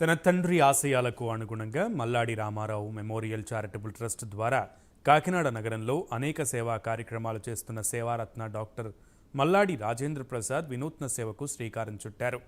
తన తండ్రి ఆశయాలకు అనుగుణంగా Malladi Ramarao memorial charitable trust ద్వారా కాకినాడ నగరంలో అనేక సేవా కార్యక్రమాలు చేస్తున్న సేవారత్న డాక్టర్ మల్లాడి రాజేంద్ర ప్రసాద్ వినూత్న సేవకు శ్రీకారం చుట్టారు.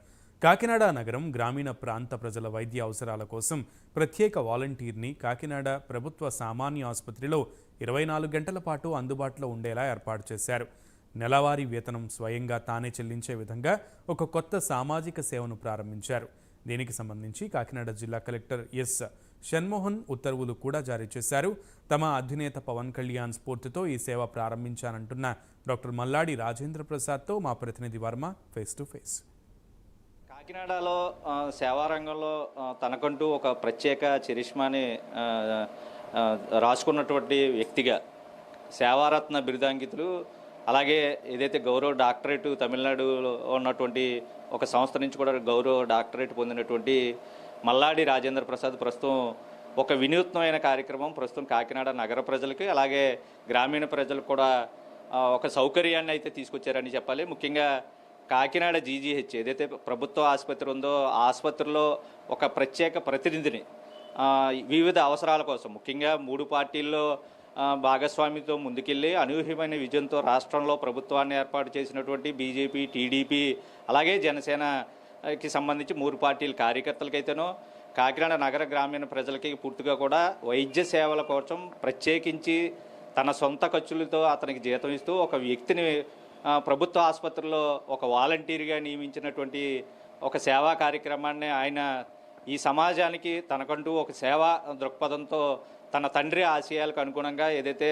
కాకినాడ నగరం గ్రామీణ ప్రాంత ప్రజల వైద్య అవసరాల కోసం ప్రత్యేక వాలంటీర్ని కాకినాడ ప్రభుత్వ సామాన్య ఆసుపత్రిలో ఇరవై నాలుగు గంటల పాటు అందుబాటులో ఉండేలా ఏర్పాటు చేశారు. నెలవారీ వేతనం స్వయంగా తానే చెల్లించే విధంగా ఒక కొత్త సామాజిక సేవను ప్రారంభించారు. దీనికి సంబంధించి కాకినాడ జిల్లా కలెక్టర్ ఎస్. షణ్మోహన్ ఉత్తర్వులు కూడా జారీ చేశారు. తమ అధినేత పవన్ కళ్యాణ్ స్ఫూర్తితో ఈ సేవ ప్రారంభించానంటున్న డాక్టర్ మల్లాడి రాజేంద్ర ప్రసాద్తో మా ప్రతినిధి వర్మ ఫేస్ టు ఫేస్. కాకినాడలో సేవారంగంలో తనకంటూ ఒక ప్రత్యేక చరిష్మాని రాసుకున్నటువంటి వ్యక్తిగా సేవారత్న బిరుదాంకితులు అలాగే ఏదైతే గౌరవ డాక్టరేట్ తమిళనాడులో ఉన్నటువంటి ఒక సంస్థ నుంచి కూడా గౌరవ డాక్టరేట్ పొందినటువంటి మల్లాడి రాజేంద్ర ప్రసాద్ ప్రస్తుతం ఒక వినూత్నమైన కార్యక్రమం ప్రస్తుతం కాకినాడ నగర ప్రజలకి అలాగే గ్రామీణ ప్రజలకు కూడా ఒక సౌకర్యాన్ని అయితే తీసుకొచ్చారని చెప్పాలి. ముఖ్యంగా కాకినాడ జీజీహెచ్ ఏదైతే ప్రభుత్వ ఆసుపత్రి ఉందో ఆసుపత్రిలో ఒక ప్రత్యేక ప్రతినిధిని వివిధ అవసరాల కోసం ముఖ్యంగా మూడు పార్టీల్లో భాగస్వామితో ముందుకెళ్ళి అనూహ్యమైన విజయంతో రాష్ట్రంలో ప్రభుత్వాన్ని ఏర్పాటు చేసినటువంటి బీజేపీ టీడీపీ అలాగే జనసేనకి సంబంధించి మూడు పార్టీల కార్యకర్తలకైతేనో కాకినాడ నగర గ్రామీణ ప్రజలకి పూర్తిగా కూడా వైద్య సేవల కోసం ప్రత్యేకించి తన సొంత ఖర్చులతో అతనికి జీతం ఇస్తూ ఒక వ్యక్తిని ప్రభుత్వ ఆసుపత్రిలో ఒక వాలంటీర్గా నియమించినటువంటి ఒక సేవా కార్యక్రమాన్ని ఆయన ఈ సమాజానికి తనకంటూ ఒక సేవా దృక్పథంతో తన తండ్రి ఆశయాలకు అనుగుణంగా ఏదైతే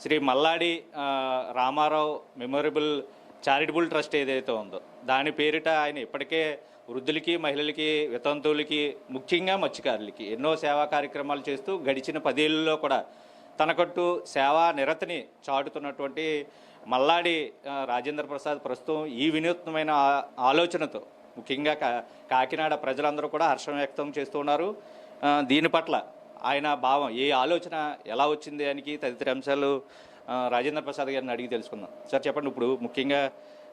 Shri Malladi Ramarao memorable charitable trust ఏదైతే ఉందో దాని పేరిట ఆయన ఇప్పటికే వృద్ధులకి మహిళలకి వితంతువులకి ముఖ్యంగా మత్స్యకారులకి ఎన్నో సేవా కార్యక్రమాలు చేస్తూ గడిచిన పదేళ్ళలో కూడా తనకట్టు సేవా నిరతిని చాటుతున్నటువంటి మల్లాడి రాజేంద్ర ప్రసాద్ ప్రస్తుతం ఈ వినూత్నమైన ఆలోచనతో ముఖ్యంగా కా- కాకినాడ ప్రజలందరూ కూడా హర్షం వ్యక్తం చేస్తూ ఉన్నారు. దీని పట్ల ఆయన భావం ఏ ఆలోచన ఎలా వచ్చింది దానికి తదితర అంశాలు రాజేంద్ర ప్రసాద్ గారిని అడిగి తెలుసుకుందాం. సార్ చెప్పండి ఇప్పుడు ముఖ్యంగా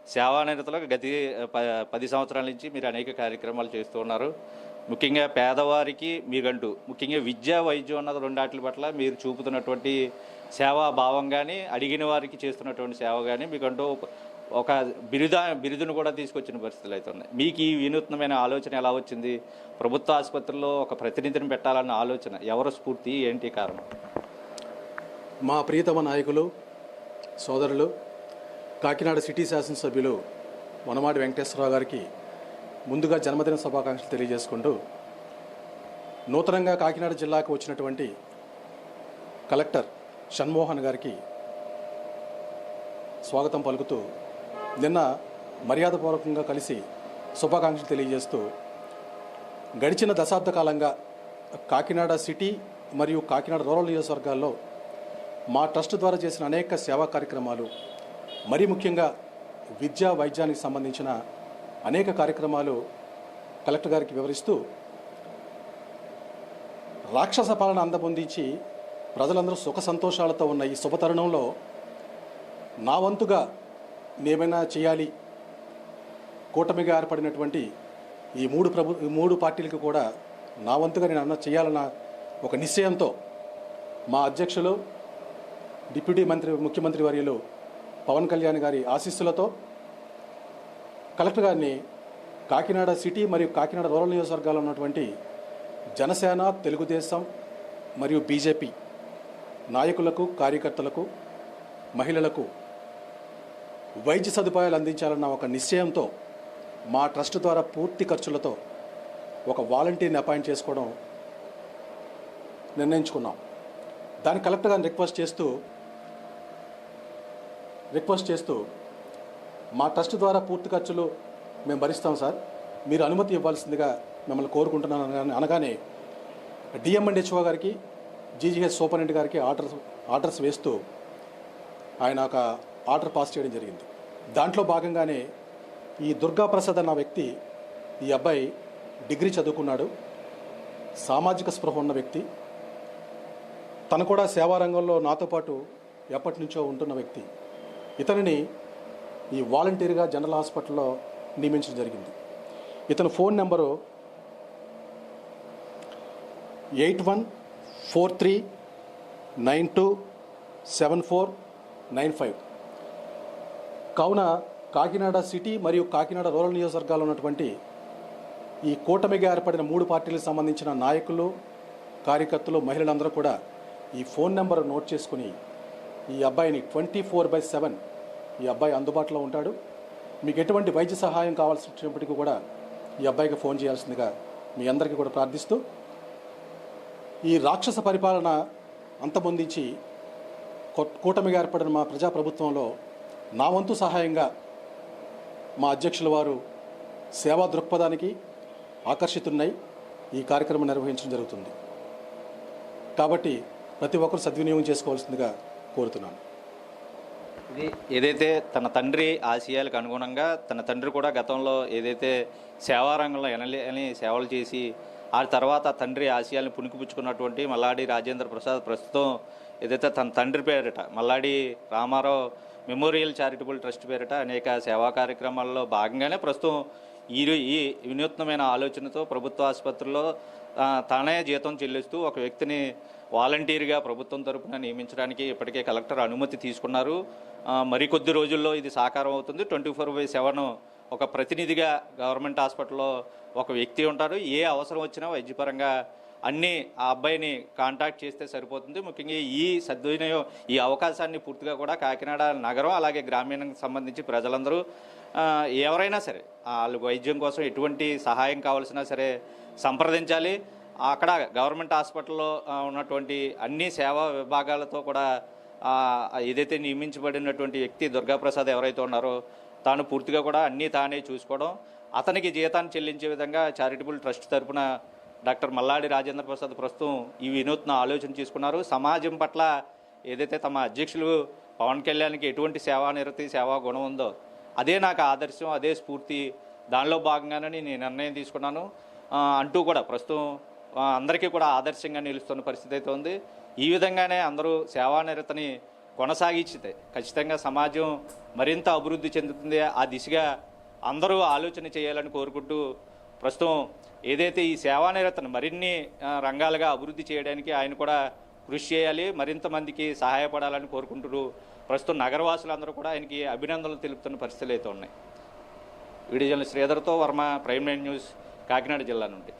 సేవానిరతలో గతి ప- పది సంవత్సరాల నుంచి మీరు అనేక కార్యక్రమాలు చేస్తూ ఉన్నారు. ముఖ్యంగా పేదవారికి మీకంటూ ముఖ్యంగా విద్య వైద్యం అన్నది రెండాటి పట్ల మీరు చూపుతున్నటువంటి సేవా భావం కానీ అడిగిన వారికి చేస్తున్నటువంటి సేవ కానీ మీకంటూ ఒక- బిరుదా బిరుద బిరుదును కూడా తీసుకొచ్చిన పరిస్థితులు అయితే ఉన్నాయి. మీకు ఈ వినూత్నమైన ఆలోచన ఎలా వచ్చింది? ప్రభుత్వ ఆసుపత్రిలో ఒక ప్రతినిధిని పెట్టాలన్న ఆలోచన ఎవరు స్ఫూర్తి? ఏంటి కారణం? మా ప్రియతమ నాయకులు సోదరులు కాకినాడ సిటీ శాసనసభ్యులు వనమాడి వెంకటేశ్వరరావు గారికి ముందుగా జన్మదిన శుభాకాంక్షలు తెలియజేసుకుంటూ నూతనంగా కాకినాడ జిల్లాకు వచ్చినటువంటి కలెక్టర్ షణ్మోహన్ గారికి స్వాగతం పలుకుతూ నిన్న మర్యాదపూర్వకంగా కలిసి శుభాకాంక్షలు తెలియజేస్తూ గడిచిన దశాబ్ద కాలంగా కాకినాడ సిటీ మరియు కాకినాడ రూరల్ నియోజకవర్గాల్లో మా ట్రస్ట్ ద్వారా చేసిన అనేక సేవా కార్యక్రమాలు మరీ ముఖ్యంగా విద్యా వైద్యానికి సంబంధించిన అనేక కార్యక్రమాలు కలెక్టర్ గారికి వివరిస్తూ రాక్షస పాలన అందబొందించి ప్రజలందరూ సుఖ సంతోషాలతో ఉన్న ఈ శుభతరుణంలో నా వంతుగా ఏమైనా చేయాలి? కూటమిగా ఏర్పడినటువంటి ఈ మూడు ప్రభు ఈ మూడు పార్టీలకు కూడా నా వంతుగా నేను అన్న చేయాలన్న ఒక నిశ్చయంతో మా అధ్యక్షులు డిప్యూటీ మంత్రి ముఖ్యమంత్రి వర్యులు పవన్ కళ్యాణ్ గారి ఆశీస్సులతో కలెక్టర్ గారిని కాకినాడ సిటీ మరియు కాకినాడ రూరల్ నియోజకవర్గాల్లో ఉన్నటువంటి జనసేన తెలుగుదేశం మరియు బీజేపీ నాయకులకు కార్యకర్తలకు మహిళలకు వైద్య సదుపాయాలు అందించాలన్న ఒక నిశ్చయంతో మా ట్రస్ట్ ద్వారా పూర్తి ఖర్చులతో ఒక వాలంటీర్ని అపాయింట్ చేసుకోవడం నిర్ణయించుకున్నాం. దాని కలెక్టర్ గారిని రిక్వెస్ట్ చేస్తూ రిక్వెస్ట్ చేస్తూ మా ట్రస్ట్ ద్వారా పూర్తి ఖర్చులు మేము భరిస్తాం సార్. మీరు అనుమతి ఇవ్వాల్సిందిగా మిమ్మల్ని కోరుకుంటున్నాను అనగానే- అనగానే డిఎంఎండ్హెచ్ఓ గారికి జీజీహెచ్ సూపరింటెండెంట్ గారికి ఆర్డర్స్ ఆర్డర్స్ వేస్తూ ఆయన ఒక ఆర్డర్ పాస్ చేయడం జరిగింది. దాంట్లో భాగంగానే ఈ దుర్గా ప్రసాద్ అన్న వ్యక్తి ఈ అబ్బాయి డిగ్రీ చదువుకున్నాడు. సామాజిక స్పృహ ఉన్న వ్యక్తి. తను కూడా సేవారంగంలో నాతో పాటు ఎప్పటి నుంచో ఉంటున్న వ్యక్తి. ఇతనిని ఈ వాలంటీర్గా జనరల్ హాస్పిటల్లో నియమించడం జరిగింది. ఇతని phone number eight one four three nine two seven four nine five. కావున కాకినాడ సిటీ మరియు కాకినాడ రూరల్ నియోజకవర్గాల్లో ఉన్నటువంటి ఈ కూటమిగా ఏర్పడిన మూడు పార్టీలకు సంబంధించిన నాయకులు కార్యకర్తలు మహిళలందరూ కూడా ఈ ఫోన్ నెంబర్ నోట్ చేసుకుని ఈ అబ్బాయిని ట్వంటీ ఫోర్ బై సెవెన్ ఈ అబ్బాయి అందుబాటులో ఉంటాడు. మీకు ఎటువంటి వైద్య సహాయం కావాల్సి వచ్చినప్పటికీ కూడా ఈ అబ్బాయికి ఫోన్ చేయాల్సిందిగా మీ అందరికీ కూడా ప్రార్థిస్తూ ఈ రాక్షస పరిపాలన అంతమొందించి కూటమిగా ఏర్పడిన మా ప్రజాప్రభుత్వంలో నా వంతు సహాయంగా మా అధ్యక్షుల వారు సేవా దృక్పథానికి ఆకర్షితున్నాయి ఈ కార్యక్రమం నిర్వహించడం జరుగుతుంది. కాబట్టి ప్రతి ఒక్కరు సద్వినియోగం చేసుకోవాల్సిందిగా కోరుతున్నాను. ఇది ఏదైతే తన తండ్రి ఆశయాలకు అనుగుణంగా తన తండ్రి కూడా గతంలో ఏదైతే సేవారంగంలో ఎనలేని సేవలు చేసి ఆ తర్వాత తండ్రి ఆశయాలను పుణికిపుచ్చుకున్నటువంటి మల్లాడి రాజేంద్ర ప్రసాద్ ప్రస్తుతం ఏదైతే తన తండ్రి పేరిట Malladi Ramarao memorial charitable trust పేరిట అనేక సేవా కార్యక్రమాల్లో భాగంగానే ప్రస్తుతం ఈ ఈ వినూత్నమైన ఆలోచనతో ప్రభుత్వ ఆసుపత్రుల్లో తానే జీతం చెల్లిస్తూ ఒక వ్యక్తిని వాలంటీర్గా ప్రభుత్వం తరపున నియమించడానికి ఇప్పటికే కలెక్టర్ అనుమతి తీసుకున్నారు. మరికొద్ది రోజుల్లో ఇది సాకారం అవుతుంది. ట్వంటీ ఫోర్ బై సెవెన్ ఒక ప్రతినిధిగా గవర్నమెంట్ హాస్పిటల్లో ఒక వ్యక్తి ఉంటారు. ఏ అవసరం వచ్చినా వైద్యపరంగా అన్నీ ఆ అబ్బాయిని కాంటాక్ట్ చేస్తే సరిపోతుంది. ముఖ్యంగా ఈ సద్వినియోగం ఈ అవకాశాన్ని పూర్తిగా కూడా కాకినాడ నగరం అలాగే గ్రామీణంకి సంబంధించి ప్రజలందరూ ఎవరైనా సరే వాళ్ళు వైద్యం కోసం ఎటువంటి సహాయం కావాల్సినా సరే సంప్రదించాలి. అక్కడ గవర్నమెంట్ హాస్పిటల్లో ఉన్నటువంటి అన్ని సేవా విభాగాలతో కూడా ఏదైతే నియమించబడినటువంటి వ్యక్తి దుర్గాప్రసాద్ ఎవరైతే ఉన్నారో తాను పూర్తిగా కూడా అన్నీ తానే చూసుకోవడం. అతనికి జీతాన్ని చెల్లించే విధంగా చారిటబుల్ ట్రస్ట్ తరపున డాక్టర్ మల్లాడి రాజేంద్ర ప్రసాద్ ప్రస్తుతం ఈ వినూత్న ఆలోచన తీసుకున్నారు. సమాజం పట్ల ఏదైతే తమ అధ్యక్షులు పవన్ కళ్యాణ్కి ఎటువంటి సేవా నిరతి సేవా గుణం ఉందో అదే నాకు ఆదర్శం అదే స్ఫూర్తి. దానిలో భాగంగానే నేను నిర్ణయం తీసుకున్నాను. అంటూ కూడా ప్రస్తుతం అందరికీ కూడా ఆదర్శంగా నిలుస్తున్న పరిస్థితి అయితే ఉంది. ఈ విధంగానే అందరూ సేవా నిరతని కొనసాగించితే ఖచ్చితంగా సమాజం మరింత అభివృద్ధి చెందుతుంది. ఆ దిశగా అందరూ ఆలోచన చేయాలని కోరుకుంటూ ప్రస్తుతం ఏదైతే ఈ సేవానిరతను మరిన్ని రంగాలుగా అభివృద్ధి చేయడానికి ఆయన కూడా కృషి చేయాలి మరింత మందికి సహాయపడాలని కోరుకుంటున్నారు. ప్రస్తుతం నగరవాసులందరూ కూడా ఆయనకి అభినందనలు తెలుపుతున్న పరిస్థితులు అయితే ఉన్నాయి. Video journalist శ్రీధర్తో Varma prime nine news Kakinada జిల్లా నుండి.